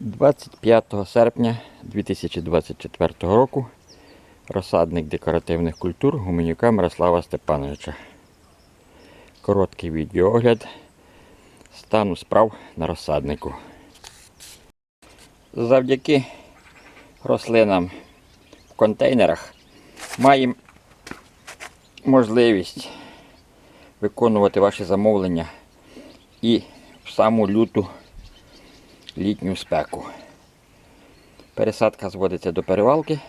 25 серпня 2024 року розсадник декоративних культур Гуменюка Мирослава Степановича. Короткий відеоогляд стану справ на розсаднику. Завдяки рослинам в контейнерах маємо можливість виконувати ваші замовлення і в саму люту літню спеку. Пересадка зводиться до перевалки,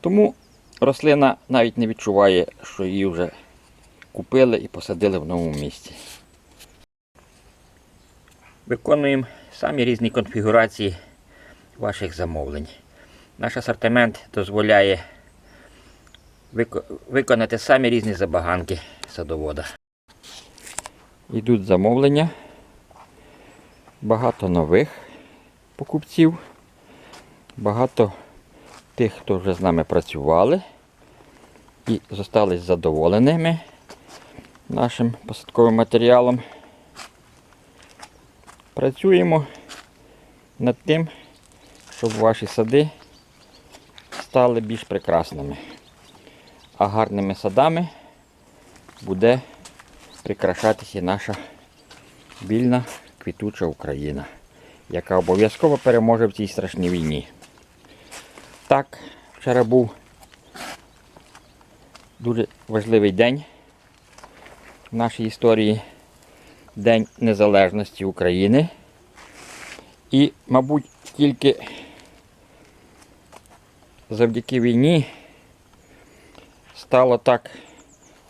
тому рослина навіть не відчуває, що її вже купили і посадили в новому місці. Виконуємо самі різні конфігурації ваших замовлень. Наш асортимент дозволяє виконати самі різні забаганки садовода. Йдуть замовлення. Багато нових покупців, багато тих, хто вже з нами працювали і зостались задоволеними нашим посадковим матеріалом. Працюємо над тим, щоб ваші сади стали більш прекрасними. А гарними садами буде прикрашатися наша вільна квітуча Україна, яка обов'язково переможе в цій страшній війні. Так, вчора був дуже важливий день в нашій історії День Незалежності України. І, мабуть, тільки завдяки війні стало так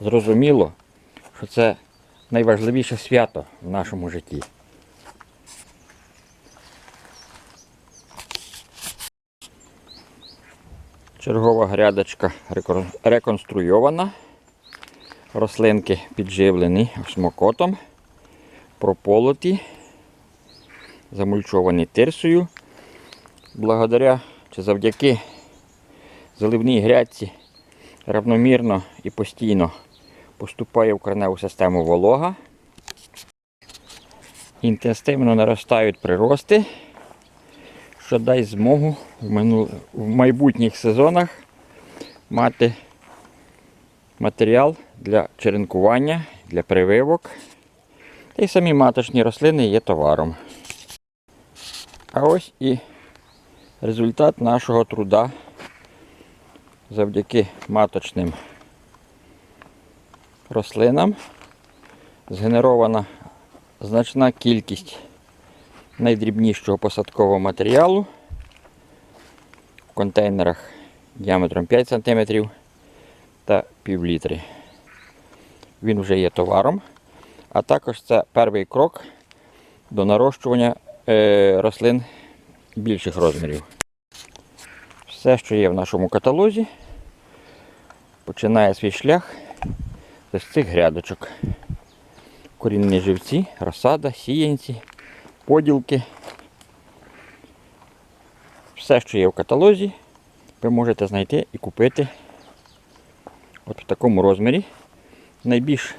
зрозуміло, що це найважливіше свято в нашому житті. Чергова грядочка реконструйована. Рослинки підживлені смокотом, прополоті, замульчовані тирсою. Благодаря чи завдяки заливній грядці равномірно і постійно поступає в кореневу систему волога. Інтенсивно наростають прирости, що дасть змогу в, майбутніх сезонах мати матеріал для черенкування, для прививок. Та й самі маточні рослини є товаром. А ось і результат нашого труда завдяки маточним рослинам згенерована значна кількість найдрібнішого посадкового матеріалу в контейнерах діаметром 5 см та пів літри. Він вже є товаром, а також це перший крок до нарощування е, рослин більших розмірів. Все, що є в нашому каталозі, починає свій шлях з цих грядочок. Корінні живці, розсада, сіянці, поділки. Все, що є в каталозі, ви можете знайти і купити от в такому розмірі. Найбільш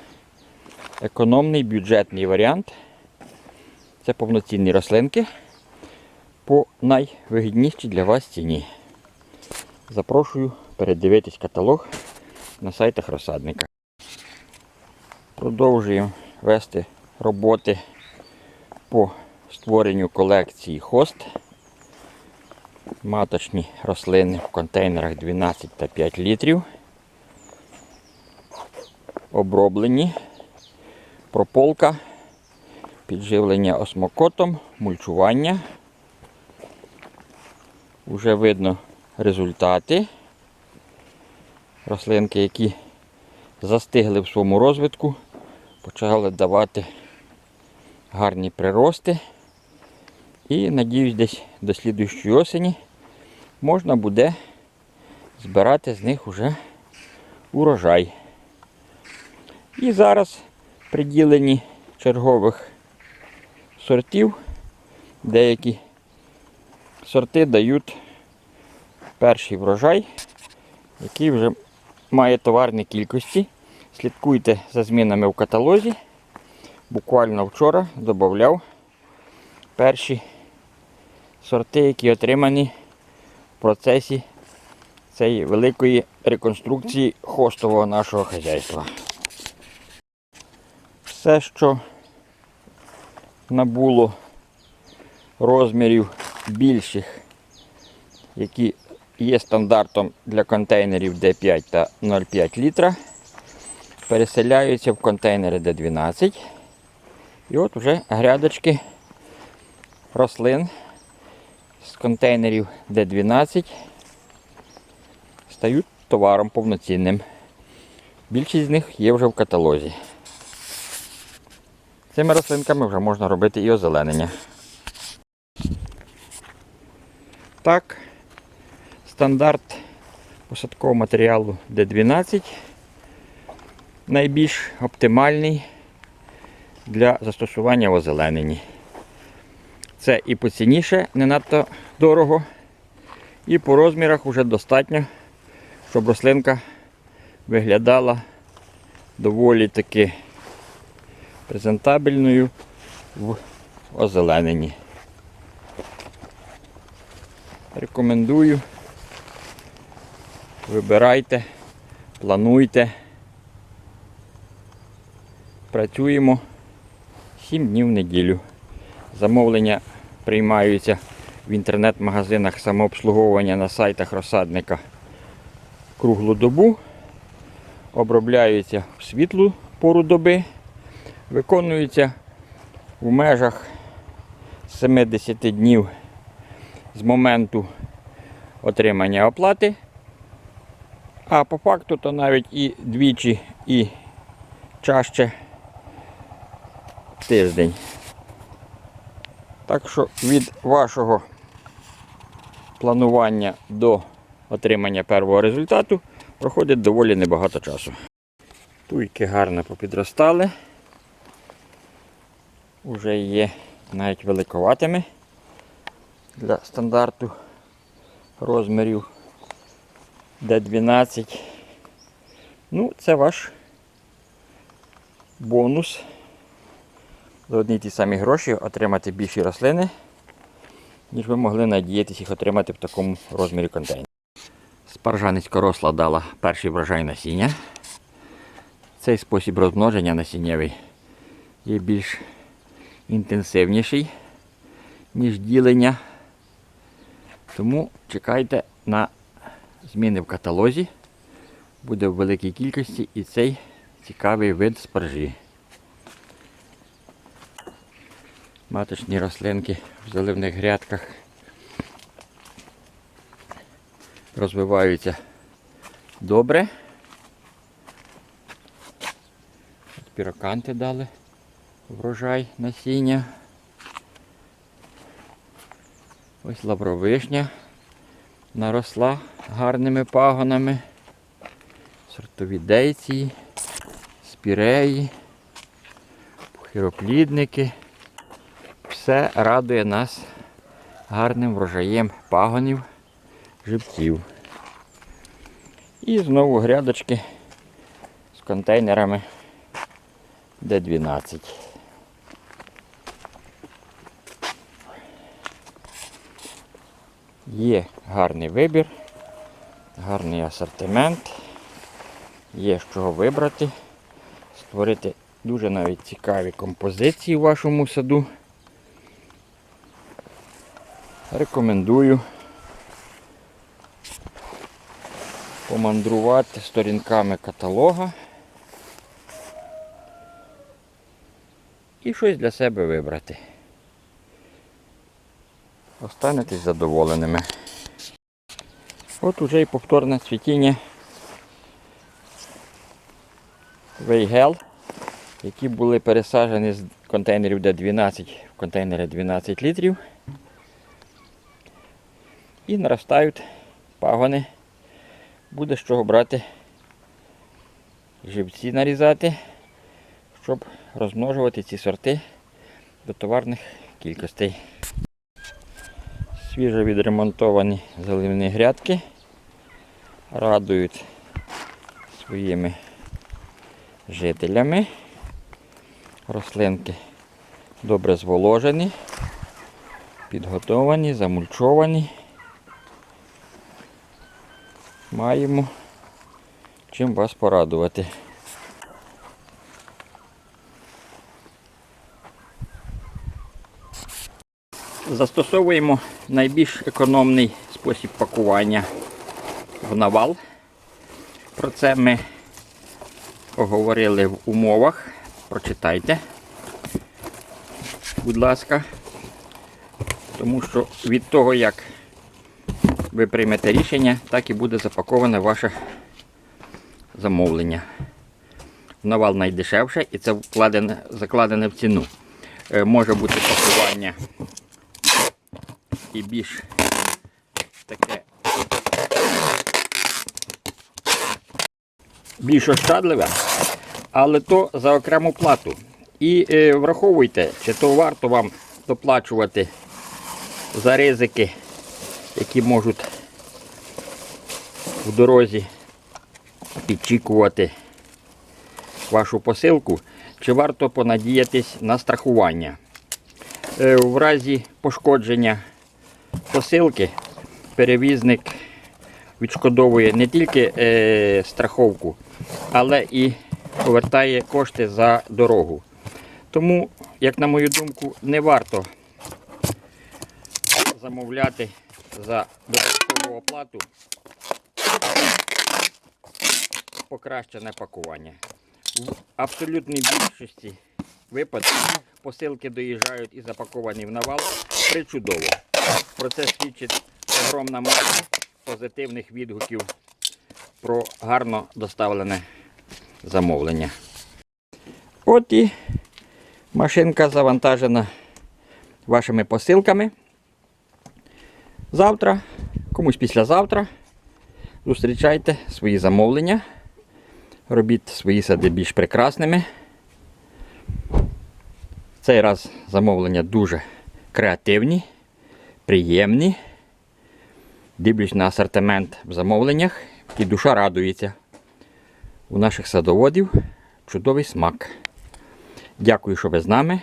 економний бюджетний варіант це повноцінні рослинки по найвигіднішій для вас ціні. Запрошую передивитись каталог на сайтах розсадника. Продовжуємо вести роботи по створенню колекції хост. Маточні рослини в контейнерах 12 та 5 літрів. Оброблені. Прополка, підживлення осмокотом, мульчування. Уже видно результати. Рослинки, які застигли в своєму розвитку, почали давати гарні прирости. І надіюсь, десь до слідуючої осені можна буде збирати з них уже урожай. І зараз приділені чергових сортів. Деякі сорти дають перший врожай, який вже має товарні кількості. Слідкуйте за змінами в каталозі. Буквально вчора додавав перші сорти, які отримані в процесі цієї великої реконструкції хостового нашого хазяйства. Все, що набуло розмірів більших, які є стандартом для контейнерів D5 та 0,5 літра, переселяються в контейнери D12. І от вже грядочки рослин з контейнерів D12 стають товаром повноцінним. Більшість з них є вже в каталозі. Цими рослинками вже можна робити і озеленення. Так, стандарт посадкового матеріалу D12 найбільш оптимальний для застосування в озелененні. Це і по цініше не надто дорого, і по розмірах вже достатньо, щоб рослинка виглядала доволі таки презентабельною в озелененні. Рекомендую. Вибирайте, плануйте. Працюємо 7 днів в неділю. Замовлення приймаються в інтернет-магазинах самообслуговування на сайтах розсадника круглу добу. Обробляються в світлу пору доби. Виконуються в межах 70 днів з моменту отримання оплати. А по факту то навіть і двічі, і чаще тиждень. Так що від вашого планування до отримання першого результату проходить доволі небагато часу. Туйки гарно попідростали. Уже є навіть великоватими для стандарту розмірів D12. Ну, це ваш бонус. За одні ті самі гроші отримати більші рослини, ніж ви могли надіятися їх отримати в такому розмірі контейнера. Спаржа низькоросла дала перший врожай насіння. Цей спосіб розмноження насіннєвий є більш інтенсивніший, ніж ділення. Тому чекайте на зміни в каталозі. Буде в великій кількості і цей цікавий вид спаржі. Маточні рослинки в заливних грядках розвиваються добре. Піроканти дали врожай насіння. Ось лавровишня наросла гарними пагонами. Сортові дейції, спіреї, пухироплідники. Все радує нас гарним врожаєм пагонів, живців. І знову грядочки з контейнерами Д12. Є гарний вибір, гарний асортимент, є з чого вибрати, створити дуже навіть цікаві композиції в вашому саду. Рекомендую помандрувати сторінками каталога і щось для себе вибрати. Останетесь задоволеними. От уже і повторне цвітіння вейгел, які були пересаджені з контейнерів D12 в контейнери 12 літрів. І наростають пагони. Буде з чого брати живці нарізати, щоб розмножувати ці сорти до товарних кількостей. Свіжо відремонтовані заливні грядки радують своїми жителями. Рослинки добре зволожені, Підготовані, замульчовані. Маємо чим вас порадувати. Застосовуємо найбільш економний спосіб пакування в навал. Про це ми поговорили в умовах. Прочитайте, будь ласка. Тому що від того, як ви приймете рішення, так і буде запаковане ваше замовлення. Навал найдешевше і це вкладене, закладене в ціну. Е, Може бути пакування і більш таке більш ощадливе, але то за окрему плату. І е, враховуйте, чи то варто вам доплачувати за ризики, які можуть в дорозі підчікувати вашу посилку, чи варто понадіятись на страхування. Е, В разі пошкодження посилки перевізник відшкодовує не тільки е, страховку, але і повертає кошти за дорогу. Тому, як на мою думку, не варто замовляти за додаткову оплату покращене пакування. В абсолютній більшості випадків посилки доїжджають і запаковані в навал причудово. Про це свідчить огромна маса позитивних відгуків про гарно доставлене замовлення. От і машинка завантажена вашими посилками. Завтра, комусь післязавтра, зустрічайте свої замовлення. Робіть свої сади більш прекрасними. Цей раз замовлення дуже креативні, приємні. Дивлюсь на асортимент в замовленнях і душа радується. У наших садоводів чудовий смак. Дякую, що ви з нами.